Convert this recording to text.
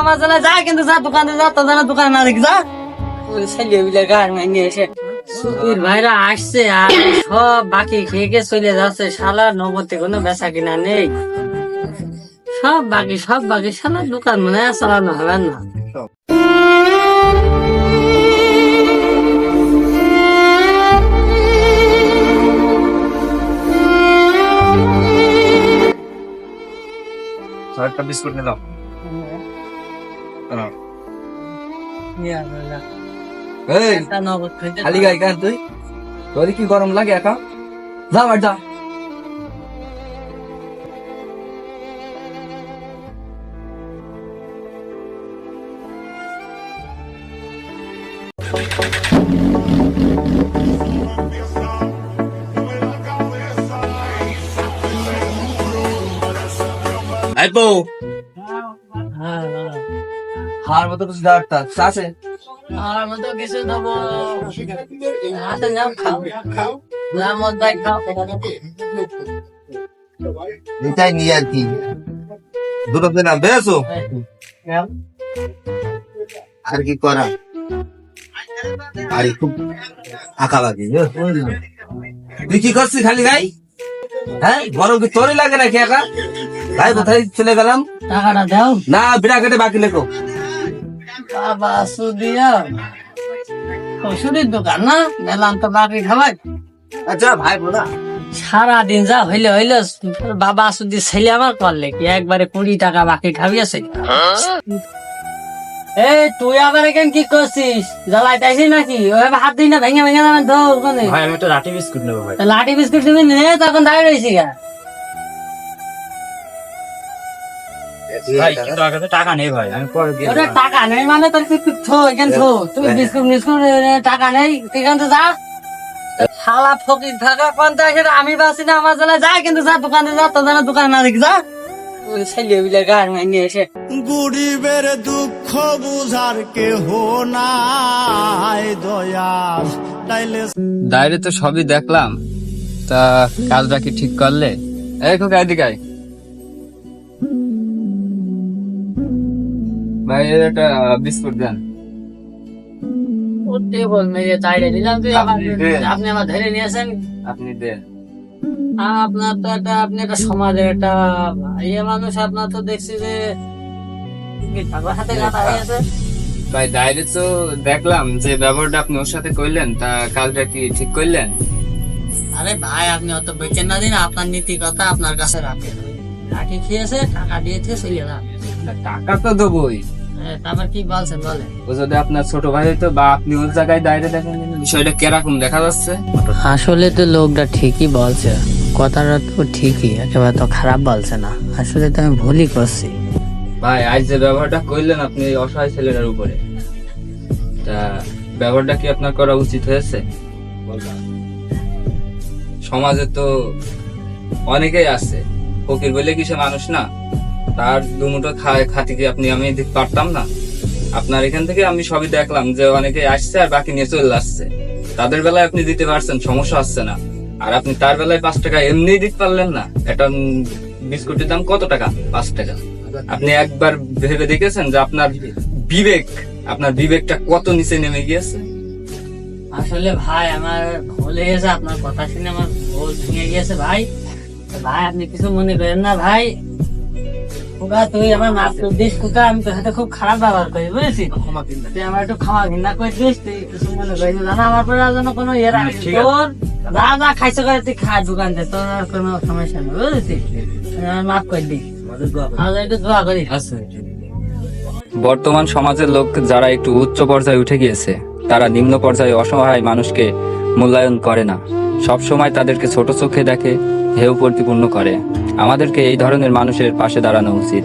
আমার জানা যা কিন্তু যা দোকানে যা তো জানা দোকানে না দেখি যা। ওই ছেলে বিলে গান মাইনে এসে। সুধীর ভাইরা আসছে আর সব বাকি খেয়ে খেয়ে চলে যাচ্ছে। শালা নগদে কোনো বেচা কিনা নেই। সব বাকি সব বাকি। শালা দোকান মনে হয় চালানো হবে না। একটা বিস্কুট নিলাম। এই একটা নগদ খাইতে খালি গাই কেন তুই তোর কি গরম লাগে একা যা বাড়ি যা এই বউ হ্যাঁ বাবা। হার মতো কিছু দাঁড়টা আছে আর মতো কিছু দেবো। হাতে নাও খাও। নাম মত ভাই খাও। এটাই নিয়ে আর কি। দুটো দিন আর আর কি করা? আর খুব আঁকা লাগে তুই কি করছিস খালি গাই হ্যাঁ গরম কি তোরই লাগে নাকি একা? ভাই কোথায় চলে গেলাম? টাকাটা দাও। না বিড়া কেটে বাকি লেখো। বাবা সুদিয়া ওষুধের দোকান না? মেলাম তো বাকি খাবার আচ্ছা ভাই বোনা। সারাদিন যা হইলে হইলে বাবা সুদি ছেলে আমার করলে কি? একবারে কুড়ি টাকা বাকি খাবি আছে। এই তুই আবার এখানে কি করছিস? জ্বালাইতেছিস নাকি? ওইভাবে হাত দিই না ভেঙে ভেঙে যাবেন তো ভাই আমি রাটি বিস্কুট নেব ভাই। লাঠি বিস্কুট তুমি নে তখন দাঁড়িয়ে রয়েছি গা। ভাই কিন্তু টাকা নেই ভাই। আমি পরে টাকা নেই মানে তোর তুই তুই থো এখানে থো। তুই বিস্কুট মিস্কুট টাকা নেই। তুই এখান যা। শালা ফকির থাকা পঞ্চাশের আমি বাসি না আমার জানা যা কিন্তু যা দোকানে যা তো জানা দোকানে না দেখি যা ছেলে গান মাইনে এসে। গরিবের দুঃখ বুঝার কেহ নাই দয়াল। তাইলে ডায়েরি তো সবই দেখলাম। তা কাজটা কি ঠিক করলে? এই খোকা এদিকে ভাই একটা বিস্কুট দেন। ও মেরে চাইড়ে দিলাম তুই আপনি আমার ধরে নিয়েছেন। আপনি দেন। আপনার তো একটা আপনি একটা সমাজের একটা ইয়ে মানুষ আপনার তো দেখছি যে হাতে ভাই ডায়েরি তো দেখলাম যে ব্যবহারটা আপনি ওর সাথে করলেন তা কাজটা কি ঠিক করলেন? আরে ভাই আপনি অত বেচেন না দিন আপনার নীতি কথা আপনার কাছে রাখেন। লাঠি খেয়েছে টাকা দিয়েছে চলে না টাকা তো দেবোই। তারপর কি বলছেন বলে ও যদি আপনার ছোট ভাই হইতো বা আপনি ওর জায়গায় ডায়েরি দেখেন বিষয়টা কীরকম দেখা যাচ্ছে? আসলে তো লোকটা ঠিকই বলছে কথাটা তো ঠিকই একেবারে তো খারাপ বলছে না। আসলে তো আমি ভুলই করছি। ভাই আজ যে ব্যবহারটা করলেন আপনি এই অসহায় ছেলেটার উপরে তা ব্যবহারটা কি আপনার করা উচিত হয়েছে? সমাজে তো অনেকেই আছে ফকির বলে কি সে মানুষ না। তার দুমুটো খায় খাতি কি আপনি আমি পারতাম না। আপনার এখান থেকে আমি সবই দেখলাম যে অনেকে আসছে আর বাকি নিয়ে চলে আসছে। তাদের বেলায় আপনি দিতে পারছেন, সমস্যা আসছে না। আর আপনি তার বেলায় পাঁচ টাকা এমনি দিতে পারলেন না। এটা বিস্কুটের দাম কত টাকা? পাঁচ টাকা। আপনি একবার ভেবে দেখেছেন যে আপনার বিবেক, আপনার বিবেকটা কত নিচে নেমে গিয়েছে? আসলে ভাই, আমার ভুল হয়ে গেছে। আপনার কথা শুনে আমার ভুল ভেঙে গিয়েছে ভাই। ভাই, আপনি কিছু মনে করেন না ভাই। তুই আমার করে দিস আমি তোর সাথে খুব খারাপ ব্যবহার করি বুঝেছিস? তুই আমার একটু খাওয়া ঘৃণা করে দিস তুই কিছু মনে করিস না আমার পরে আর যেন কোনো ইয়ে রাখিস তোর যা যা খাইছে করে তুই খা দোকান থেকে তোর আর কোনো সমস্যা নেই বুঝেছিস? আমার করে দিস। আর একটু দোয়া করিস। বর্তমান সমাজের লোক যারা একটু উচ্চ পর্যায়ে উঠে গিয়েছে তারা নিম্ন পর্যায়ে অসহায় মানুষকে মূল্যায়ন করে না। সব সময় তাদেরকে ছোট চোখে দেখে হেউ প্রতিপূর্ণ করে। আমাদেরকে এই ধরনের মানুষের পাশে দাঁড়ানো উচিত।